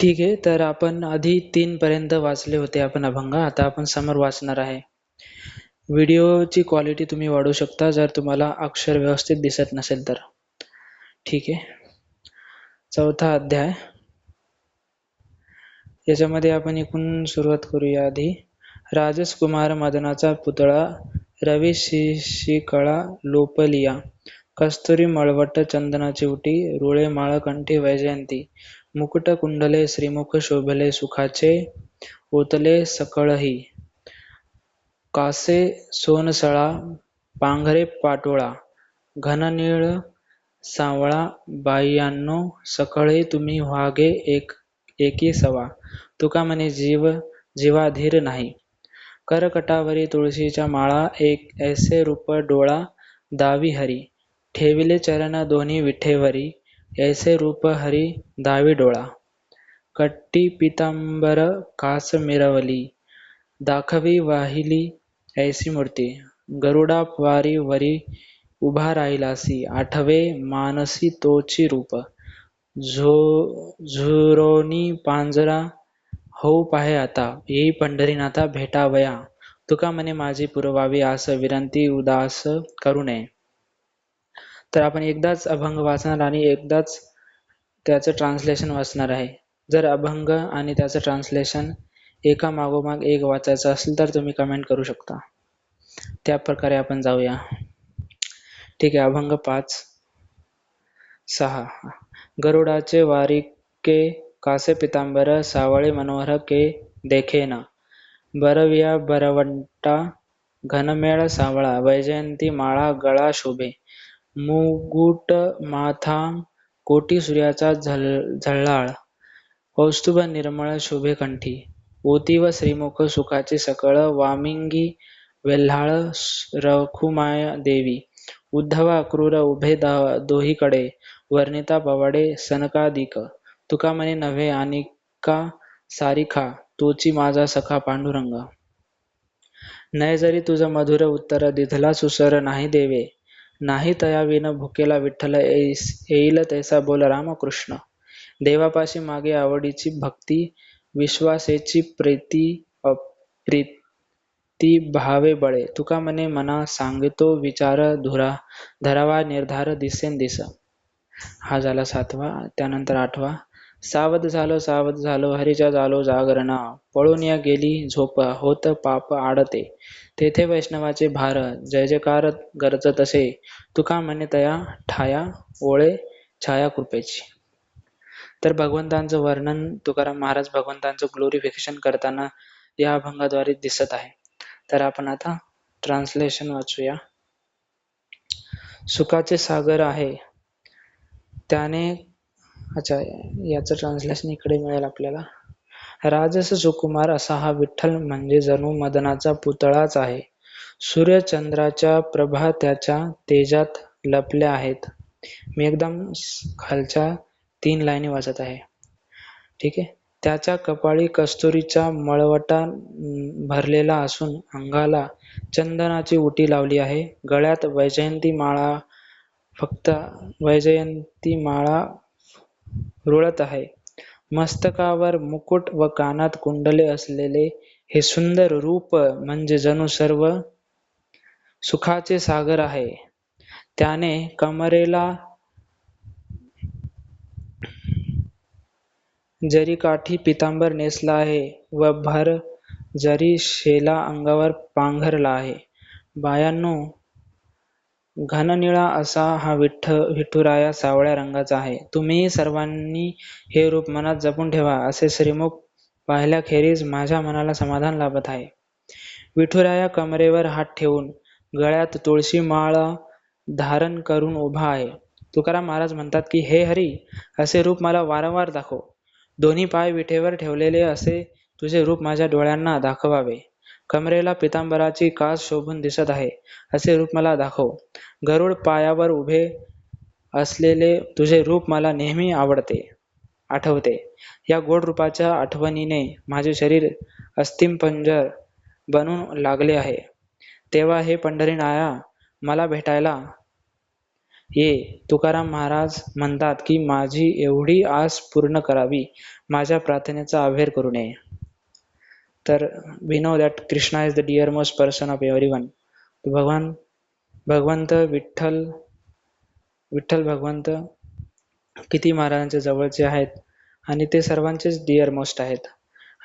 ठीक आहे तर आपण आधी तीन पर्यंत वाचले होते आपण अभंग. आता आपण समोर वाचणार आहे. व्हिडिओची क्वालिटी तुम्ही वाढवू शकता जर तुम्हाला अक्षर व्यवस्थित दिसत नसेल तर. ठीक आहे. चौथा अध्याय. याच्यामध्ये आपण एकूण सुरुवात करूया आधी. राजसकुमार मदनाचा पुतळा रवी शिशिकळा लोपलिया. कस्तुरी मळवट चंदनाची रुळे रुळे माळकंठी वैजयंती मुकुट कुंडले श्रीमुख शोभले सुखाचे ओतले सकळही. कासे सोनसळा पांघरे पाटोळा घननीळ सावळा बायांनो सकळे तुम्ही व्हागे एक एकी सवा. तुका म्हणे जीव जीवाधीर नाही. करकटावरी तुळशीच्या माळा एक ऐसे रूप डोळा दावी हरी. ठेविले चरण दोन्ही विठेवरी ऐसे रूप हरी दावी डोळा. कट्टी पितांबर कास मिरवली दाखवी वाहिली ऐसी मूर्ती. गरुडा वारी वरी उभा राहिलासी आठवे मानसी तोची रूप. झो झुरोनी पांजरा हो पाहे आता येई पंढरीनाथा भेटावया. तुका म्हणे माझी पुरवावी आस विनंती उदास करू नये. तर आपण एकदाच अभंग वाचणार आणि एकदाच त्याचं ट्रान्सलेशन वाचणार आहे. जर अभंग आणि त्याचं ट्रान्सलेशन एका मागोमाग एक वाचायचं असेल तर तुम्ही कमेंट करू शकता. त्या प्रकारे आपण जाऊया. ठीक आहे अभंग पाच सहा. गरुडाचे वारिके कासे पितांबर सावळे मनोहर के देखेना. बरविया बरवंटा घनमेळ सावळा वैजयंती माळा गळा शोभे. मुगुट माथाम कोटी सूर्याचा झल झळाळ कौस्तुभ निर्मळ शोभे कंठी. ओती व श्रीमुख सुखाचे सकळ वामिंगी वेल्हाळ रखुमाय देवी. उद्धव अक्रूर उभे दोहीकडे. वर्णिता पवाडे सनकादिक. तुका म्हणे नव्हे आणि का सारिखा? तोची माझा सखा पांडुरंग. नय जरी तुझं मधुर उत्तर दिधला सुसर नाही देवे. नाही तया विन भुकेला विठ्ठल येईस येईल तैसा बोल रामकृष्ण. देवापाशी मागे आवडीची भक्ती विश्वासेची प्रीती प्रीती भावे बळे. तुका म्हणे मना सांगतो विचार धुरा. धरावा निर्धार दिसेन दिस. हा झाला सातवा त्यानंतर आठवा. सावध झालो सावध झालो हरीच्या झालो जागरणा. पळून या गेली झोप होत पाप आडते. तेथे वैष्णवाचे भार जय जयकार गरज तसे तुका म्हणे तया ठाया ओळे छाया कृपेची. तर भगवंतांचं वर्णन तुकाराम महाराज भगवंतांचं ग्लोरिफिकेशन करताना या अभंगाद्वारे दिसत आहे. तर आपण आता ट्रान्सलेशन वाचूया. सुखाचे सागर आहे. त्याने अच्छा याचं ट्रान्सलेशन इकडे मिळेल आपल्याला. राजस सुकुमार असा हा विठ्ठल म्हणजे जणू मदनाचा पुतळाच आहे. सूर्यचंद्राच्या प्रभा त्याच्या तेजात लपल्या आहेत. मी एकदम खालच्या तीन लाईनी वाचत आहे. ठीक आहे? त्याच्या कपाळी कस्तुरीचा मळवटा भरलेला असून अंगाला चंदनाची उटी लावली आहे. गळ्यात वैजयंती माळा फक्त वैजयंती माळा रुळत आहे. मस्तकावर मुकुट व कानात कुंडले असलेले हे सुंदर रूप म्हणजे जणू सर्व सुखाचे सागर आहे. त्याने कमरेला जरी काठी पितांबर नेसला आहे व भर जरी शेला अंगावर पांघरला आहे. बायांनो घननिळा असा हा विठ्ठ विठुराया सावळ्या रंगाचा आहे. तुम्ही सर्वांनी हे रूप मनात जपून ठेवा असे श्रीमुख पाहिल्याखेरीज माझ्या मनाला समाधान लाभत आहे. विठुराया कमरेवर हात ठेवून गळ्यात तुळशी माळ धारण करून उभा आहे. तुकाराम महाराज म्हणतात की हे हरी असे रूप मला वारंवार दाखव. दोन्ही पाय विठेवर ठेवलेले असे तुझे रूप माझ्या डोळ्यांना दाखवावे. कमरेला पितांबराची कास शोभून दिसत आहे असे रूप मला दाखव. गरुड पायावर उभे असलेले तुझे रूप मला नेहमी आवडते आठवते. या गोड रूपाच्या आठवणीने माझे शरीर अस्थिमपंजर बनून लागले आहे. तेव्हा हे पंढरीनाया मला भेटायला ये. तुकाराम महाराज म्हणतात की माझी एवढी आस पूर्ण करावी. माझ्या प्रार्थनेचा अभेर करू नये. तर we know that Krishna is the dear most person of every one भगवान भगवंत विठ्ठल विठ्ठल भगवंत किती महाराजांच्या जवळचे आहेत आणि ते सर्वांचेच डिअर मोस्ट आहेत.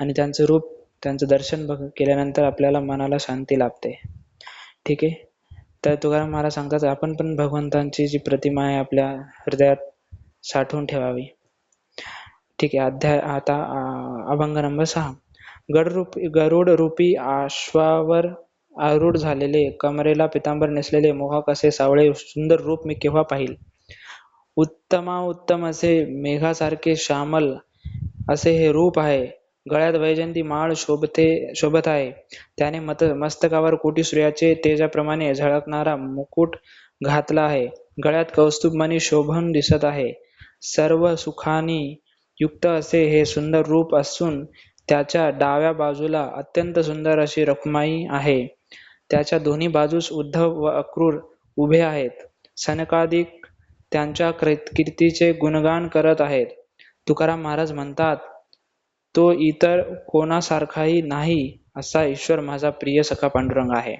आणि त्यांचं रूप त्यांचं दर्शन बघ केल्यानंतर आपल्याला मनाला शांती लाभते. ठीक आहे? तर तुकाराम महाराज सांगतात आपण पण भगवंतांची जी प्रतिमा आहे आपल्या हृदयात साठवून ठेवावी. ठीक आहे? अध्याय आता अभंग नंबर सहा. गडरूपी गरुड रूपी आश्वावर आरूढ झालेले कमरेला पितांबर नेसलेले मोहक असे सावळे सुंदर रूप मी केव्हा पाहिल? उत्तमा उत्तम असे मेघासारखे श्यामल असे हे रूप आहे. गळ्यात वैजंती माळ शोभते शोभत आहे. त्याने मत मस्तकावर कोटी सूर्याचे तेजाप्रमाणे झळकणारा मुकुट घातला आहे. गळ्यात कौस्तुभमणी शोभन दिसत आहे. सर्व सुखानी युक्त असे हे सुंदर रूप असून त्याच्या डाव्या बाजूला अत्यंत सुंदर अशी रखुमाई आहे. त्याच्या दोन्ही बाजूस उद्धव व अक्रूर उभे आहेत. सनकादिक त्यांच्या कीर्तीचे गुणगान करत आहेत. तुकाराम महाराज म्हणतात तो इतर कोणासारखाही नाही असा ईश्वर माझा प्रिय सखा पांडुरंग आहे.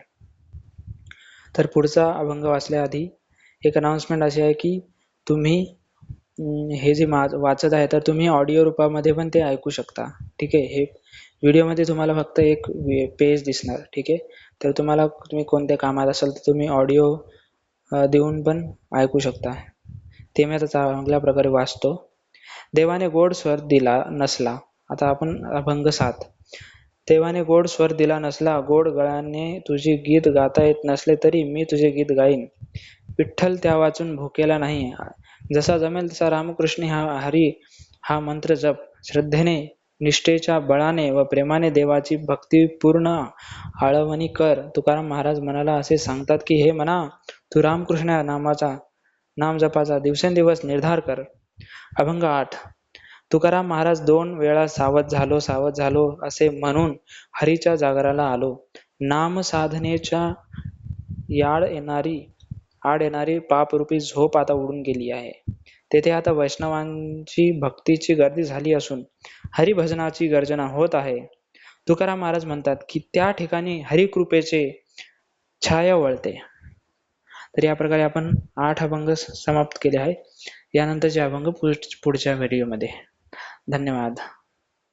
तर पुढचा अभंग वाचल्याआधी एक अनाउन्समेंट अशी आहे की तुम्ही हे जे मा वाचत आहे तर तुम्ही ऑडिओ रूपामध्ये पण ते ऐकू शकता. ठीक आहे? हे व्हिडिओमध्ये तुम्हाला फक्त एक पेज दिसणार. ठीक आहे? तर तुम्हाला तुम्ही कोणत्या कामात असाल तर तुम्ही ऑडिओ देऊन पण ऐकू शकता. ते मी आता चांगल्या प्रकारे वाचतो. देवाने गोड स्वर दिला नसला आता आपण अभंग सात. देवाने गोड स्वर दिला नसला गोड गळ्याने तुझे गीत गाता येत नसले तरी मी तुझे गीत गाईन. विठ्ठल त्या वाचून भुकेला नाही. जसा जमेल तसा रामकृष्ण हा हरी हा मंत्र जप. श्रद्धेने निष्ठेच्या बळाने व प्रेमाने देवाची भक्ती पूर्ण आळवणी कर. तुकाराम महाराज मनाला असे सांगतात की हे मना तू रामकृष्ण नामाचा नाम जपाचा दिवसेंदिवस निर्धार कर. अभंग आठ. तुकाराम महाराज दोन वेळा सावध झालो सावध झालो असे म्हणून हरीच्या जागराला आलो. नाम साधनेच्या याड येणारी आड येणारी पापरूपी झोप आता उडून गेली आहे. तेथे आता वैष्णवांची भक्तीची गर्दी झाली असून हरिभजनाची गर्जना होत आहे. तुकाराम महाराज म्हणतात की त्या ठिकाणी हरिकृपेचे छाया वळते. तर या प्रकारे आपण आठ अभंग समाप्त केले आहे यानंतरचे अभंग पुढ- पुढच्या व्हिडिओमध्ये धन्यवाद.